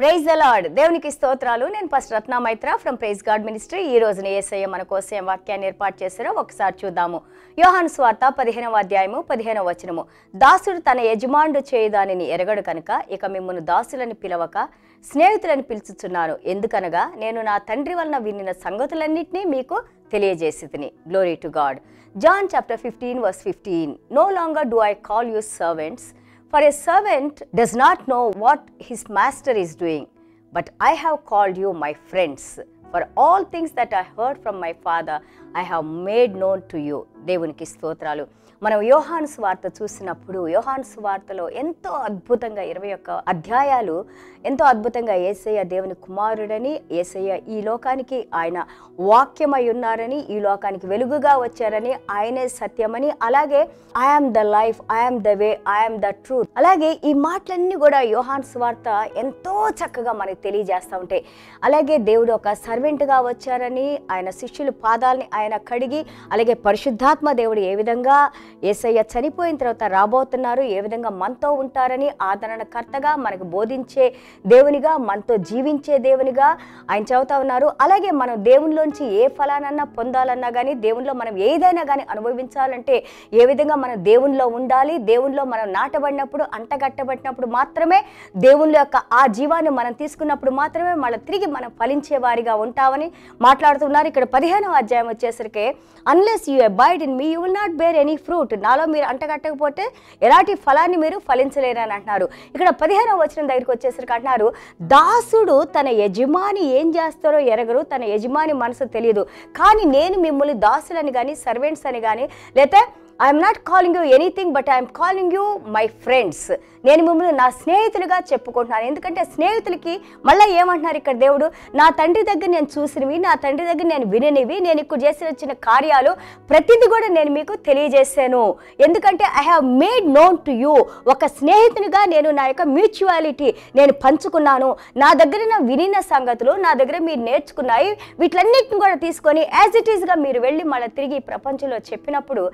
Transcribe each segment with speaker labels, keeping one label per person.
Speaker 1: Praise the lord దేవునికి స్తోత్రాలు. నేను first Ratna Maitra from praise God ministry ఈ రోజున ఏసయ్య మన కోసం వాక్యాన్ని ఏర్పాటు చేశారో ఒకసారి చూద్దాము. యోహాను స్వార్త పదిహేనవ అధ్యాయము పదిహేనవ వచనము. దాసుడు తన యజమానుడు చేయదానిని ఎరగడు కనుక ఇక మిమ్మల్ని దాసులని పిలవక స్నేహితులని పిలుచుచున్నాను. ఎందుకనగా నేను నా తండ్రి వలన వినిన సంగతులన్నింటినీ మీకు తెలియజేసి glory to God John chapter fifteen verse fifteen no longer do I call you servants For a servant does not know what his master is doing, but I have called you my friends. For all things that I heard from my Father, I have made known to you. దేవునికి స్తోత్రాలు మనం యోహాన్ స్వార్త చూసినప్పుడు యోహాన్ స్వార్తలో ఎంతో అద్భుతంగా ఇరవై ఒక్క అధ్యాయాలు ఎంతో అద్భుతంగా ఏసయ్య దేవుని కుమారుడని ఏసయ్య ఈ లోకానికి ఆయన వాక్యమై ఉన్నారని ఈ లోకానికి వెలుగుగా వచ్చారని ఆయనే సత్యమని అలాగే I am the life I am the way I am the truth అలాగే ఈ మాటలన్నీ కూడా యోహాన్ స్వార్త ఎంతో చక్కగా మనకి తెలియజేస్తూ ఉంటాయి అలాగే దేవుడు ఒక సర్వెంట్గా వచ్చారని ఆయన శిష్యుల పాదాలని ఆయన కడిగి అలాగే పరిశుద్ధాత్మ దేవుడు ఏ విధంగా ఏసయ్య చనిపోయిన తర్వాత రాబోతున్నారు ఏ విధంగా మనతో ఉంటారని ఆదరణకర్తగా మనకు బోధించే దేవునిగా మనతో జీవించే దేవునిగా ఆయన చదువుతా ఉన్నారు. అలాగే మనం దేవునిలోంచి ఏ ఫలానన్నా పొందాలన్నా కానీ దేవునిలో మనం ఏదైనా కానీ అనుభవించాలంటే ఏ విధంగా మనం దేవునిలో ఉండాలి దేవునిలో మనం నాటబడినప్పుడు అంటగట్టబడినప్పుడు మాత్రమే దేవుని యొక్క ఆ జీవాన్ని మనం తీసుకున్నప్పుడు మాత్రమే మళ్ళీ తిరిగి మనం ఫలించే వారిగా ఉంటామని మాట్లాడుతున్నారు. ఇక్కడ పదిహేనవ అధ్యాయం వచ్చేసరికి unless you abide in me you will not bear any fruit నాలో మీరు అంటగట్టకపోతే ఎలాంటి ఫలాన్ని మీరు ఫలించలేరు అని అంటున్నారు. ఇక్కడ పదిహేనవ వచ్చిన దగ్గరికి వచ్చేసరికి అంటున్నారు దాసుడు తన యజమాని ఏం చేస్తారో ఎరగరు తన యజమాని మనసు తెలియదు. కానీ నేను మిమ్మల్ని దాసులని కానీ సర్వెంట్స్ అని కానీ లేకపోతే I'm not calling you anything but I'm calling you my friends నేను మిమ్మల్ని నా స్నేహితులుగా చెప్పుకుంటున్నాను. ఎందుకంటే స్నేహితులకి మళ్ళీ ఏమంటున్నారు ఇక్కడ దేవుడు? నా తండ్రి దగ్గర నేను చూసినవి నా తండ్రి దగ్గర నేను విననివి నేను ఇక్కడ చేసి వచ్చిన కార్యాలు ప్రతిదీ కూడా నేను మీకు తెలియజేశాను. ఎందుకంటే I have made known to you ఒక స్నేహితునిగా నేను నా యొక్క మ్యూచువాలిటీ నేను పంచుకున్నాను. నా దగ్గర నా వినిన సంగతులు నా దగ్గర మీరు నేర్చుకున్నాయి. వీటిలన్నిటిని కూడా తీసుకొని యాజ్ ఇట్ ఈస్గా మీరు వెళ్ళి మళ్ళీ తిరిగి ప్రపంచంలో చెప్పినప్పుడు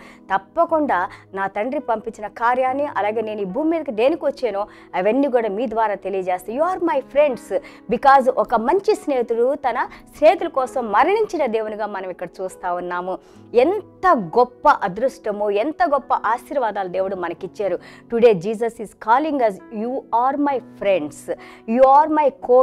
Speaker 1: తప్పకుండా నా తండ్రి పంపించిన కార్యాన్ని అలాగే నేను ఈ భూమి మీదకి దేనికి వచ్చానో అవన్నీ కూడా మీ ద్వారా తెలియజేస్తాను you are my friends because ఒక మంచి స్నేహితుడు తన స్నేహితుల కోసం మరణించిన దేవునిగా మనం ఇక్కడ చూస్తూ ఉన్నాము. ఎంత గొప్ప అదృష్టము ఎంత గొప్ప ఆశీర్వాదాలు దేవుడు మనకిచ్చారు. Today Jesus is calling us you are my friends you are my co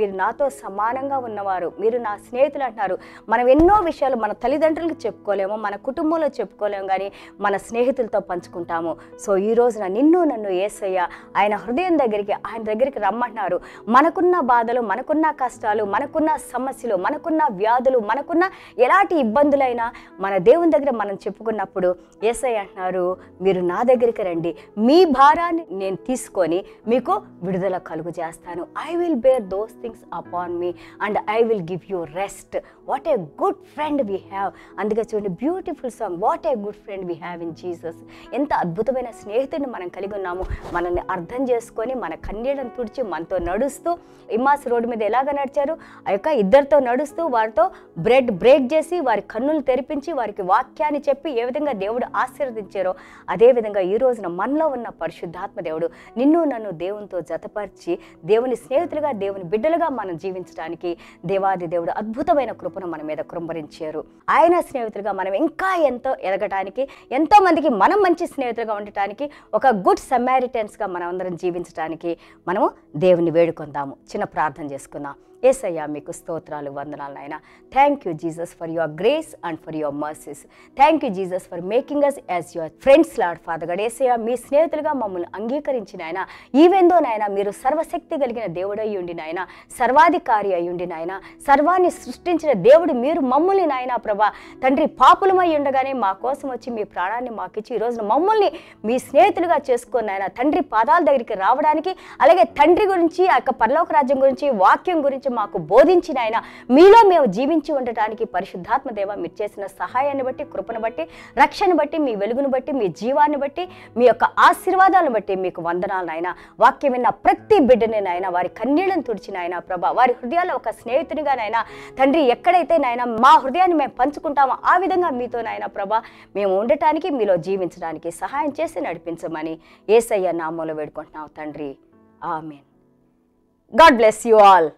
Speaker 1: మీరు నాతో సమానంగా ఉన్నవారు మీరు నా స్నేహితులు అంటున్నారు. మనం ఎన్నో విషయాలు మన తల్లిదండ్రులకు చెప్పుకోలేము మన కుటుంబంలో చెప్పుకోలేము కానీ మన స్నేహితులతో పంచుకుంటాము. సో ఈ రోజున నిన్ను నన్ను ఏసయ్య ఆయన హృదయం దగ్గరికి ఆయన దగ్గరికి రమ్మంటున్నారు. మనకున్న బాధలు మనకున్న కష్టాలు మనకున్న సమస్యలు మనకున్న వ్యాధులు మనకున్న ఎలాంటి ఇబ్బందులైనా మన దేవుని దగ్గర మనం చెప్పుకున్నప్పుడు ఏసయ్య అంటున్నారు మీరు నా దగ్గరికి రండి. మీ భారాన్ని నేను తీసుకొని మీకు విడుదల కలుగు చేస్తాను. I will bear those things upon me and I will give you rest what a good friend we have అందుకే చూడండి beautiful song what a good friend we have in Jesus ఎంత అద్భుతమైన స్నేహితుడిని మనం కలిగి ఉన్నాము. మనల్ని అర్థం చేసుకొని మన కన్నీళ్ళను తుడిచి మనతో నడుస్తూ ఇమాస్ రోడ్డు మీద ఎలాగ నడిచారు? ఆ యొక్క ఇద్దరితో నడుస్తూ వారితో బ్రెడ్ బ్రేక్ చేసి వారి కన్నులు తెరిపించి వారికి వాక్యాన్ని చెప్పి ఏ విధంగా దేవుడు ఆశీర్వదించారో అదేవిధంగా ఈ రోజున మనలో ఉన్న పరిశుద్ధాత్మ దేవుడు నిన్ను నన్ను దేవునితో జతపరిచి దేవుని స్నేహితులుగా దేవుని బిడ్డలుగా మనం జీవించడానికి దేవాది దేవుడు అద్భుతమైన కృపను మన మీద కృంభరించారు ఆయన స్నేహితులుగా మనం ఇంకా ఎంతో ఎదగటానికి ఎంతోమందికి మనం మంచి స్నేహితులుగా ఉండటానికి ఒక గుడ్ సమారిటన్స్గా మనం అందరం జీవించడానికి మనము దేవుని వేడుకొందాము. చిన్న ప్రార్థన చేసుకుందాం. ఏసయ్యా మీకు స్తోత్రాలు వందనాలు నాయన. Thank you Jesus for your grace and for your mercies thank you Jesus for making us as your friends lord father God Yesayya మీ స్నేహితులుగా మమ్మల్ని అంగీకరించిన ఆయన ఈవెందో నాయన మీరు సర్వశక్తి కలిగిన దేవుడై ఉండి నాయన సర్వాధికారి అయ్యుండి నాయన సర్వాన్ని సృష్టించిన దేవుడు మీరు మమ్మల్ని నాయన ప్రభా. తండ్రి పాపులమై ఉండగానే మా కోసం వచ్చి మీ ప్రాణాన్ని మాకిచ్చి ఈ రోజున మమ్మల్ని మీ స్నేహితులుగా చేసుకుని నాయన. తండ్రి పాదాల దగ్గరికి రావడానికి అలాగే తండ్రి గురించి ఆ యొక్క పరలోక రాజ్యం గురించి వాక్యం గురించి మాకు బోధించిన ఆయన. మీలో మేము జీవించి ఉండటానికి పరిశుద్ధాత్మ దేవ మీరు చేసిన సహాయాన్ని బట్టి కృపను బట్టి రక్షణ బట్టి మీ వెలుగును బట్టి మీ జీవాన్ని బట్టి మీ యొక్క ఆశీర్వాదాలను బట్టి మీకు వందనాలు నాయన. వాక్యం విన్న ప్రతి బిడ్డని నాయన వారి కన్నీళ్ళను తుడిచిన ఆయన ప్రభా. వారి హృదయాల్లో ఒక స్నేహితునిగా నాయన తండ్రి ఎక్కడైతే నాయన మా హృదయాన్ని మేము పంచుకుంటామో ఆ విధంగా మీతో నాయన ప్రభా మేము ఉండటానికి మీలో జీవించడానికి సహాయం చేసి నడిపించమని ఏసయ్య నామంలో వేడుకుంటున్నాం తండ్రి. Amen. God bless you all.